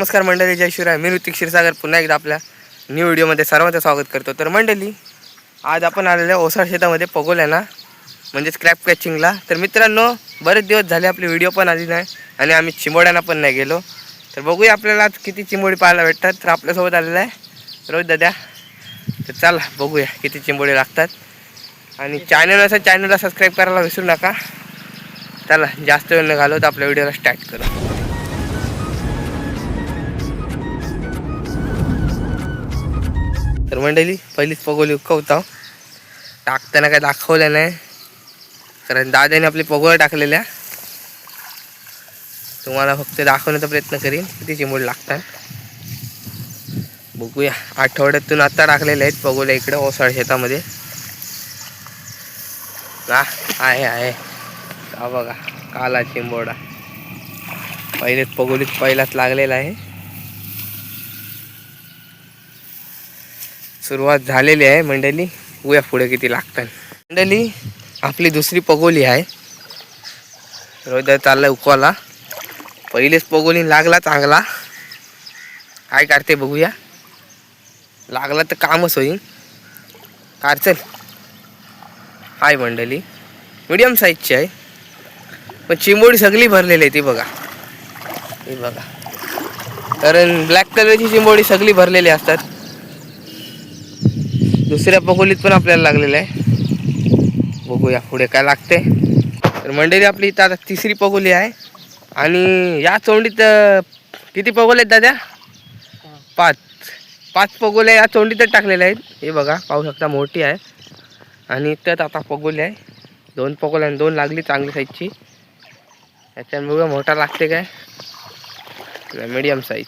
नमस्कार मंडळी जय शिवराय मी ऋतिक क्षीरसागर. पुन्हा एकदा आपल्या न्यू व्हिडिओमध्ये सर्वांचं स्वागत करतो. तर मंडळी आज आपण आलेल्या ओसाड शेतामध्ये पगोल्या ना? म्हणजे स्क्रॅप कॅचिंगला तर मित्रांनो बरेच दिवस झाले आपली व्हिडिओ पण आली नाही आणि आम्ही चिंबोड्यांना पण नाही गेलो. तर बघूया आपल्याला आज किती चिंबोडी पाहायला भेटतात. तर आपल्यासोबत आलेला आहे रोज दादा. तर चला बघूया किती चिंबोडी लागतात. आणि चॅनल असं चॅनलला सबस्क्राईब करायला विसरू नका. चला जास्त वेळ न घालवत आपल्या व्हिडिओला स्टार्ट करू. मंडळी पहिलीच पगोली उकवतो. टाकताना काय दाखवलं नाही. कारण दादाने आपली पगोळ्या टाकलेल्या. तुम्हाला फक्त दाखवण्याचा प्रयत्न करीन किती चिमूड लागतात. बघूया आठवड्यातून आता टाकलेल्या आहेत पगोल्या इकडे ओसाळ शेतामध्ये. हा आहे आहे. का बघा काला चिंबोडा. पहिलेच पगोलीत पहिलाच लागलेला आहे. सुरुवात झालेली आहे मंडळी. उया पुढे किती लागतात मंडळी आपली दुसरी पगोली आहे. रोज चाललाय उकवाला. पहिलेच पगोली लागला चांगला. काय काढते बघूया. लागला तर कामच होईल. कारचल हाय मंडळी. मिडियम साईजची आहे. पण चिंबोडी सगळी भरलेली आहे ती बघा. ही बघा. कारण ब्लॅक कलरची चिंबोडी सगळी भरलेली असतात. दुसऱ्या पकोलीत पण आपल्याला लागलेलं आहे. बघूया पुढे काय लागते. तर मंडळी आपली इथं आता तिसरी पगोली आहे. आणि या चोंडीत किती पगोले आहेत दादा? पाच. पाच पगोल्या या चोंडीतच टाकलेल्या आहेत. हे बघा पाहू शकता मोठी आहे. आणि त्यात आता पगोली आहे. दोन पगोल्या आणि दोन लागली चांगली साईजची याच्यामुळे मोठा लागते काय? मीडियम साईज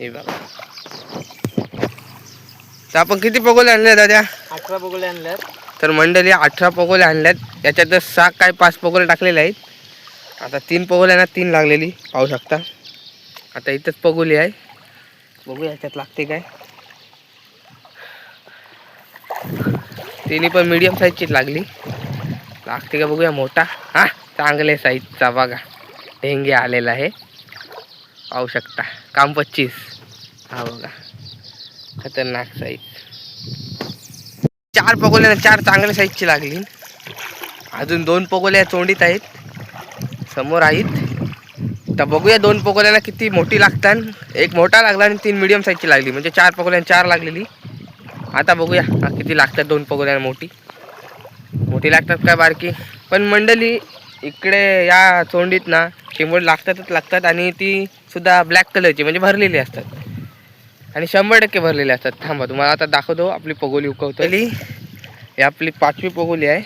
हे बघा. तर आपण किती पगोले आणले दादा? अठरा बघले आणल्यात. तर मंडळी अठरा पगोले आणल्यात. याच्यात सहा काय पाच पगोले टाकलेले आहेत. आता तीन पगोले ना तीन लागलेली. पाहू शकता. आता इथंच पगोली आहे. बघूया याच्यात लागते काय. तिन्ही पण मीडियम साईजचीच लागली. लागते का बघूया मोठा. हा चांगले साईजचा बघा. ढेंगे आलेला आहे. पाहू शकता. काम पच्चीस. हा बघा. खतरनाक साईज चार पगोल्या चार चांगल्या साईजची लागली. अजून दोन पगोल्या चोंडीत आहेत. समोर आहेत. तर बघूया दोन पगोल्यांना किती मोठी लागतात. एक मोठा लागला आणि तीन मिडियम साईजची लागली. म्हणजे चार पगोल्या चार लागलेली. आता बघूया किती लागतात दोन पगोल्यांना मोठी. मोठी लागतात काय बारकी? पण मंडळी इकडे या चोंडीत ना चिंबोड लागतातच लागतात आणि ती सुद्धा ब्लॅक कलरची म्हणजे भरलेली असतात. आणि शंभर टक्के भरलेले असतात. थांबा तुम्हाला आता दाखवतो आपली पगोली उकवतो ही आपली पाचवी पगोली आहे.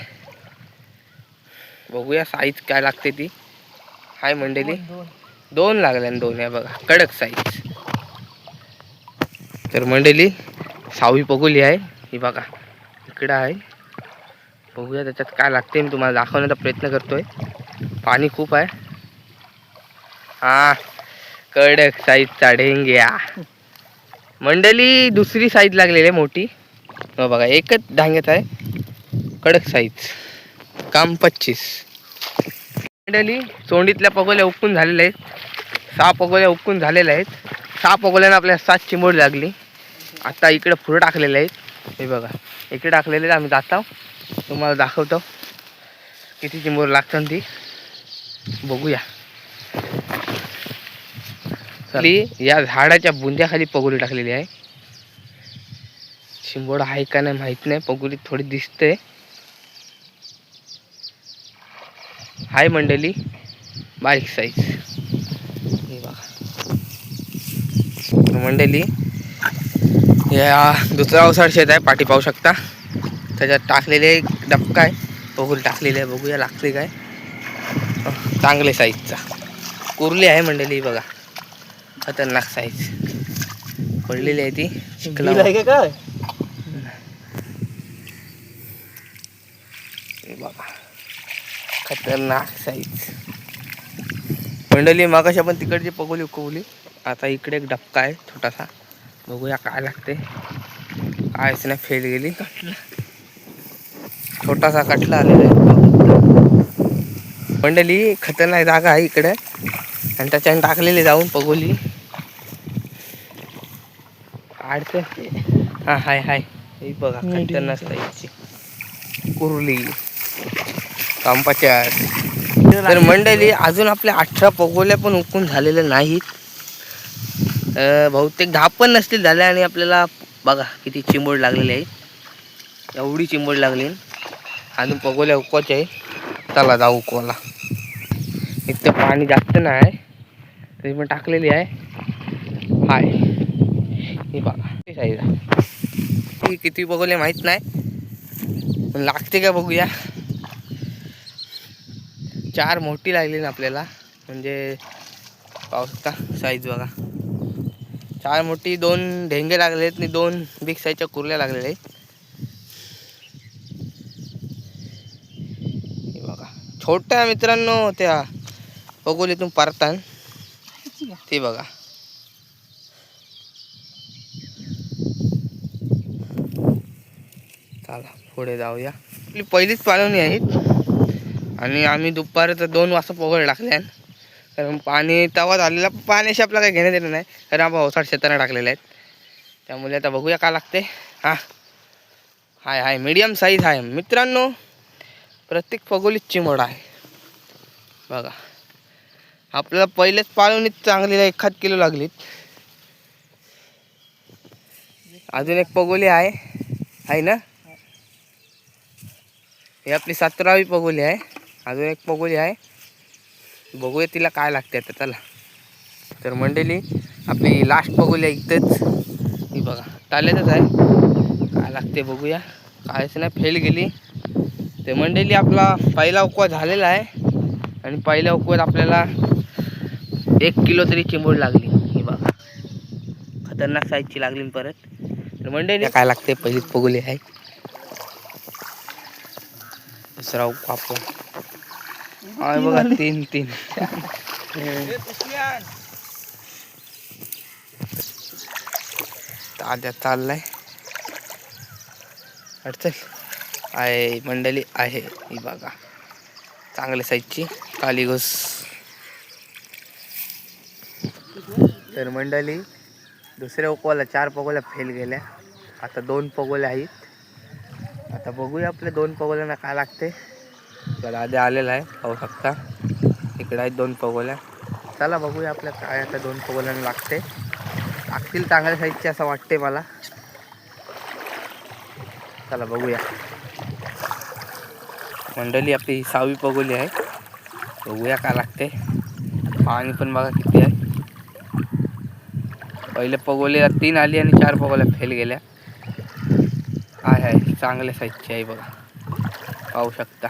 बघूया साईज काय लागते ती. हाय मंडळी. दोन लागल्या दोन आहे बघा. कडक साईज तर मंडळी सहावी पगोली आहे. ही बघा इकडं आहे. बघूया त्याच्यात काय लागते मी तुम्हाला दाखवण्याचा प्रयत्न करतोय. पाणी खूप आहे. हा कडक साईजचा ढेंग्या मंडळी दुसरी साईज लागलेली आहे मोठी. हो बघा एकच धांग्यात आहे. कडक साईज काम पच्चीस. मंडळी चोंडीतल्या पगोल्या उकून झालेल्या आहेत. सहा पगोल्या उकून झालेल्या आहेत. सहा पगोल्यानं आपल्या सात चिंबोड लागली. आता इकडे फुलं टाकलेले आहेत. हे बघा इकडे टाकलेले आहेत, आम्ही जातो तुम्हाला दाखवतो. किती चिंबोड लागतात ती. बघूया. खाली या झाडाच्या बुंद्याखाली पगोली टाकलेली आहे. चिंबोड आहे का नाही माहीत नाही. पगोली थोडी दिसते. हाय मंडळी. बारीक साईज हे बघा. मंडळी या दुसरा अवसाड शेत आहे. पाठी पाहू शकता. त्याच्यात टाकलेले एक डबका आहे. पगोली टाकलेली आहे. बघूया लागते काय. चांगले साईजचा कुर्ली आहे मंडळी बघा. खतरनाक साईज पडलेली आहे ती. चिखला काय? खतरनाक साईज मंडळी मागाशी आपण तिकडची पगोली उकवली. आता इकडे एक डबका आहे छोटासा. बघूया काय लागते. कायच नाही फेल गेली. छोटासा कटला आलेला आहे. मंडळी खतरनाक जागा आहे इकडे. आणि त्याच्याने टाकलेली जाऊन पगोली. अडचण हा हाय हाय. ही बघा खतरनाक size. साईजची कुर्ली कांपाच्या तर मंडळी अजून आपल्या अठरा पगोल्या पण उकून झालेल्या नाहीत. बहुतेक दहा पण नसतील झाल्या आणि आपल्याला बघा किती चिंबोड लागलेली आहे एवढी चिंबोड लागली. अजून पगोल्या उकवायच्या आहे चला जाऊ उकवाला इथं पाणी जास्त नाही. तरी पण टाकलेली आहे. हे बघा. ते साईज किती बघूले माहीत नाही. पण लागते का बघूया. चार मोठी लागली ना आपल्याला. म्हणजे शकता साईज बघा. चार मोठी दोन ढेंगे लागले आहेत आणि दोन बिग साईजच्या कुर्ल्या लागलेल्या आहेत. हे बघा. छोट्या मित्रांनो त्या बघोलीतून परतान. ते बघा. चला पुढे जाऊया. आपली पहिलीच पाळवणी आहेत आणि आम्ही दुपार तर दोन वाजता पोगळ टाकल्या. कारण पाणी तवा झालेला पाण्याशी आपल्याला काही घेण्यात देणं नाही. कारण आपण ओसाड शेताना टाकलेले आहेत. त्यामुळे आता बघूया का लागते. हां. हाय हाय मीडियम साईज आहे. मित्रांनो प्रत्येक पगोलीत चिमड आहे. बघा. आपल्याला पहिलेच पाळवणीत चांगलीला एखाद किलो लागलीत. अजून एक पगोली आहे. आहे ना? हे आपली सतरावी पगोली आहे. अजून एक पगोली आहे. बघूया तिला काय लागते आता चला. तर मंडळी आपली लास्ट पगोली आहे इथंच. ही बघा टाल्यातच आहे. काय लागते बघूया. कायच नाही फेल गेली. ते मंडळी आपला पहिला उकवा झालेला आहे. आणि पहिल्या उकवात आपल्याला एक किलो तरी चिंबूड लागली. ही बघा. खतरनाक साईजची लागली परत. तर मंडळी काय लागते? पहिलीच पगोली आहे. दुसरा उकवा आपण हा बघा तीन तीन. ताज्या चाललाय. अडचण? आहे मंडळी आहे. ही बघा. चांगल्या साईजची काली घोस. तर मंडळी दुसऱ्या उकवाला चार पगोल्या फेल गेल्या. आता दोन पगोल्या आहेत. आता बघूया आपल्या दोन पगोल्यांना काय लागते. तर आधी आलेला आहे पाहू शकता. इकडे आहेत दोन पगोल्या. चला बघूया आपल्या काय आता दोन पगोल्यांना लागते. लागतील चांगल्या साईजचे असं वाटते मला. चला बघूया. मंडळी आपली सहावी पगोली आहे. बघूया काय लागते. पाणी पण बघा किती आहे. पहिले पगोलीला तीन आली आणि चार पगोल्या फेल गेल्या. आहे आहे? चांगल्या साईजची आहे बघा. पाहू शकता.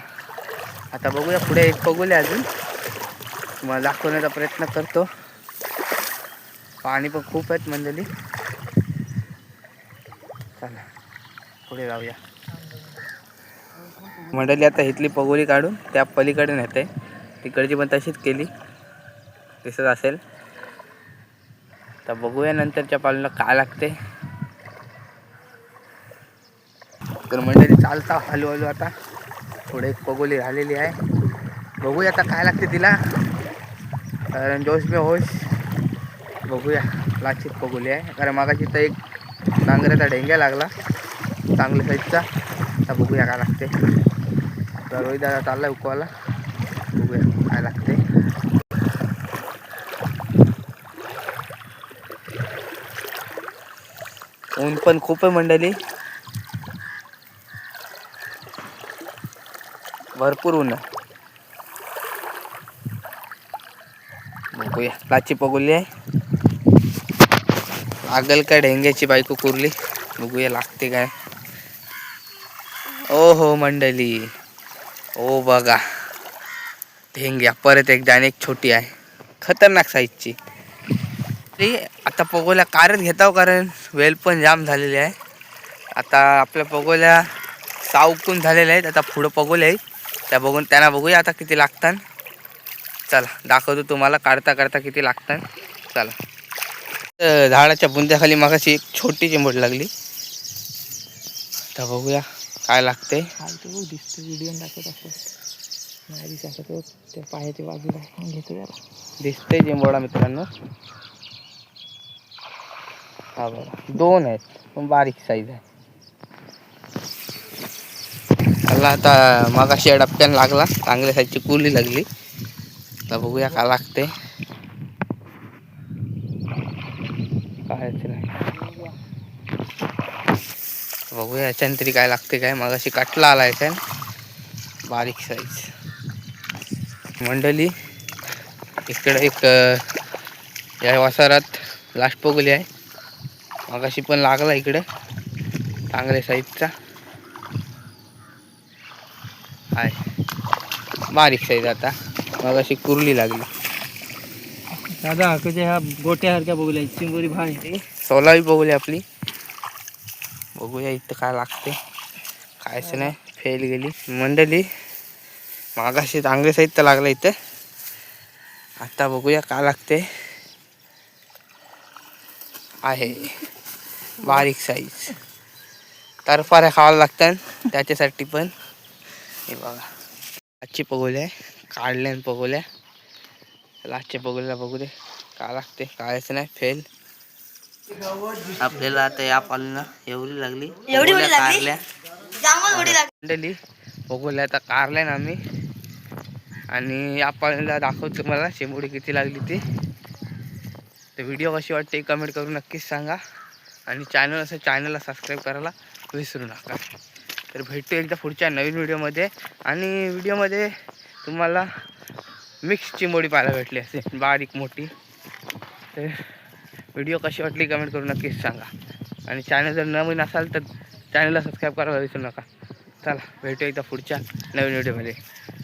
आता बघूया पुढे एक पगोली अजून. तुम्हाला दाखवण्याचा प्रयत्न करतो. पाणी पण खूप आहेत मंडळी. चला पुढे जाऊया. मंडळी आता इथली पगोली काढून त्या पलीकडे नेते. तिकडची पण तशीच केली. दिसत असेल. तर बघूया नंतरच्या पालूला काय लागते. तर मंडळी चालता हळूहळू आता. थोडे एक पगोली झालेली आहे. बघूया आता काय लागते तिला. कारण जोश मी होश. बघूया. लाचित पगोली आहे. कारण मागाची तर एक नांगऱ्याचा ढेंग्या लागला. चांगल्या साईजचा आता बघूया काय लागते. तर रोहित दादा चाललाय उकवाला बघूया काय लागते. ऊन पण खूप आहे मंडळी. भरपूर ऊन आहे बघूया. लाची पगुली आहे. लागल काय ढेंग्याची बायको कुरली. बघूया लागते काय. ओ हो मंडली ओ बघा. ढेंग्या परत एकदा अनेक एक छोटी आहे. खतरनाक साईजची आता पगोल्या कारच घेताव कारण वेल पण जाम झालेली आहे. आता आपल्या पगोल्या सावकून झालेल्या आहेत. आता पुढं पगोल्या आहेत. त्या बघून त्यांना बघूया आता किती लागतात. चला दाखवतो तुम्हाला काढता काढता किती लागतात. चला. झाडाच्या बुंद्याखाली मागाशी एक छोटी चिंबड लागली. आता बघूया काय लागते. फालतू दिसतो व्हिडिओ दाखवत असतो नाही दिसत तो त्या पायाच्या बाजूला आहे. घेतो दिसते चिंबोडा मित्रांनो. हा बघा दोन आहेत पण बारीक साईज आहे. त्याला आता मगाशी डबक्यान लागला चांगल्या साईजची कुली लागली. आता बघूया का लागते. काय बघूया याच्यानं तरी काय लागते काय. मगाशी काटला आला याच्यान. बारीक साईज. मंडळी इकडे एक या वासारात लास्ट पोगली आहे. मगाशी पण लागला इकडे. चांगल्या साईजचा. आहे बारीक साईज आता. मगाशी कुर्ली लागली. दादा कधी ह्या गोट्यासारख्या बघूया चिंबोरी भाई ती. सोलावी बघूया आपली. बघूया इथं काय लागते. कायच नाही फेल गेली. मंडळी मागाशी चांगले साहित्य लागलं इथं. आता बघूया काय लागते. आहे. बारीक साईज. तरफाऱ्या खावायला लागतात त्याच्यासाठी पण. हे बघा. आजची पगोल्या काढल्या पगोल्या चला आजच्या पगोल्या बघू दे. काय लागते कायच नाही फेल आपल्याला आता या पालना एवढी लागली. पगोल्या? कारल्या. मंडळी बघूया आता कारल्या ना आम्ही. आणि या पालनीला दाखवतो तुम्हाला शेंबुडी किती लागली ती. तर व्हिडिओ कशी वाटते कमेंट करून नक्कीच सांगा. आणि चॅनल असं चॅनलला सबस्क्राईब करायला विसरू नका. तर भेटू एकदा पुढच्या नवीन व्हिडिओमध्ये. आणि व्हिडिओमध्ये तुम्हाला मिक्स चिंबोडी पाहायला भेटली असते बारीक मोठी. तर व्हिडिओ कशी वाटली कमेंट करून नक्कीच सांगा. आणि चॅनल जर नवीन असाल तर चॅनलला सबस्क्राईब करायला विसरू नका. चला भेटू एकदा पुढच्या नवीन व्हिडिओमध्ये.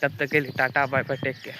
तब तक tata bye bye take care